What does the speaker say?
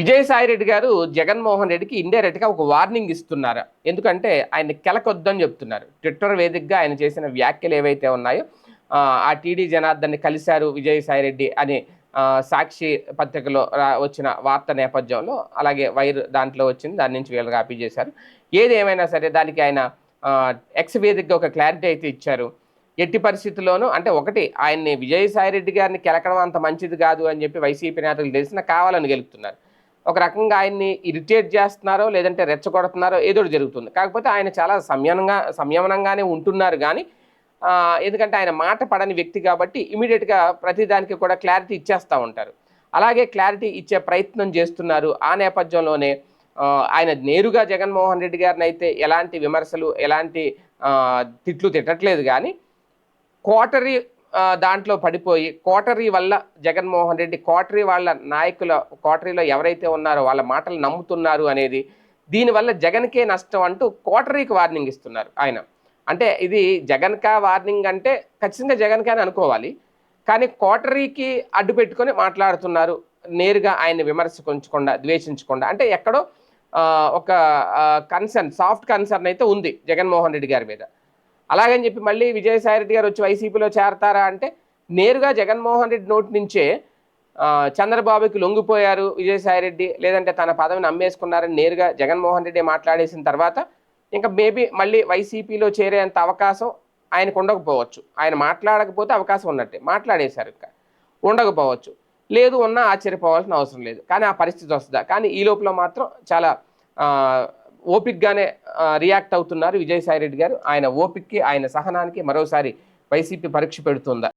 విజయసాయి రెడ్డి గారు జగన్మోహన్ రెడ్డికి ఇండైరెక్ట్గా ఒక వార్నింగ్ ఇస్తున్నారు. ఎందుకంటే ఆయన కెలకొద్దని చెప్తున్నారు. ట్విట్టర్ వేదికగా ఆయన చేసిన వ్యాఖ్యలు ఏవైతే ఉన్నాయో ఆ, టీడీ జనార్దన్ని కలిశారు విజయసాయి రెడ్డి అని సాక్షి పత్రికలో వచ్చిన వార్త నేపథ్యంలో అలాగే వైర్ దాంట్లో వచ్చింది దాని నుంచి వీళ్ళు కాపీ చేశారు. ఏది ఏమైనా సరే దానికి ఆయన ఎక్స్ వేదికగా ఒక క్లారిటీ అయితే ఇచ్చారు. ఎట్టి పరిస్థితుల్లోనూ అంటే ఒకటి ఆయన్ని విజయసాయి రెడ్డి గారిని కెలకడం అంత మంచిది కాదు అని చెప్పి వైసీపీ నేతలు తెలిసిన కావాలని గెలుపుతున్నారు. ఒక రకంగా ఆయన్ని ఇరిటేట్ చేస్తున్నారో లేదంటే రెచ్చగొడుతున్నారో ఏదో జరుగుతుంది. కాకపోతే ఆయన చాలా సంయమనంగా సంయమనంగానే ఉంటున్నారు కానీ ఎందుకంటే ఆయన మాట పడని వ్యక్తి కాబట్టి ఇమీడియట్గా ప్రతిదానికి కూడా క్లారిటీ ఇచ్చేస్తూ ఉంటారు. అలాగే క్లారిటీ ఇచ్చే ప్రయత్నం చేస్తున్నారు. ఆ నేపథ్యంలోనే ఆయన నేరుగా జగన్మోహన్ రెడ్డి గారిని అయితే ఎలాంటి విమర్శలు ఎలాంటి తిట్లు తిట్టట్లేదు కానీ కోటరీ దాంట్లో పడిపోయి కోటరీ వల్ల జగన్మోహన్ రెడ్డి కోటరీ వాళ్ళ నాయకుల కోటరీలో ఎవరైతే ఉన్నారో వాళ్ళ మాటలు నమ్ముతున్నారు అనేది దీనివల్ల జగన్కే నష్టం అంటూ కోటరీకి వార్నింగ్ ఇస్తున్నారు ఆయన. అంటే ఇది జగన్కా వార్నింగ్ అంటే ఖచ్చితంగా జగన్కా అని అనుకోవాలి. కానీ కోటరీకి అడ్డు పెట్టుకొని మాట్లాడుతున్నారు. నేరుగా ఆయన విమర్శించకుండా ద్వేషించకుండా. అంటే ఎక్కడో ఒక కన్సర్న్ సాఫ్ట్ కన్సర్న్ అయితే ఉంది జగన్మోహన్ రెడ్డి గారి మీద. అలాగని చెప్పి మళ్ళీ విజయసాయి రెడ్డి గారు వచ్చి వైసీపీలో చేరతారా అంటే నేరుగా జగన్మోహన్ రెడ్డి నోటి నుంచే చంద్రబాబుకి లొంగిపోయారు విజయసాయి రెడ్డి లేదంటే తన పదవిని అమ్మేసుకున్నారని నేరుగా జగన్మోహన్ రెడ్డి మాట్లాడేసిన తర్వాత ఇంకా మేబీ మళ్ళీ వైసీపీలో చేరేంత అవకాశం ఆయనకు ఉండకపోవచ్చు. ఆయన మాట్లాడకపోతే అవకాశం ఉన్నట్టే. మాట్లాడేశారు ఇంకా. ఉండకపోవచ్చు. లేదు ఉన్నా ఆశ్చర్యపోవాల్సిన అవసరం లేదు. కానీ ఆ పరిస్థితి వస్తుందా? కానీ ఈ లోపల మాత్రం చాలా ఓపిక్గానే రియాక్ట్ అవుతున్నారు విజయసాయి రెడ్డి గారు. ఆయన ఓపిక్కి ఆయన సహనానికి మరోసారి వైసీపీ పరీక్ష పెడుతుందా?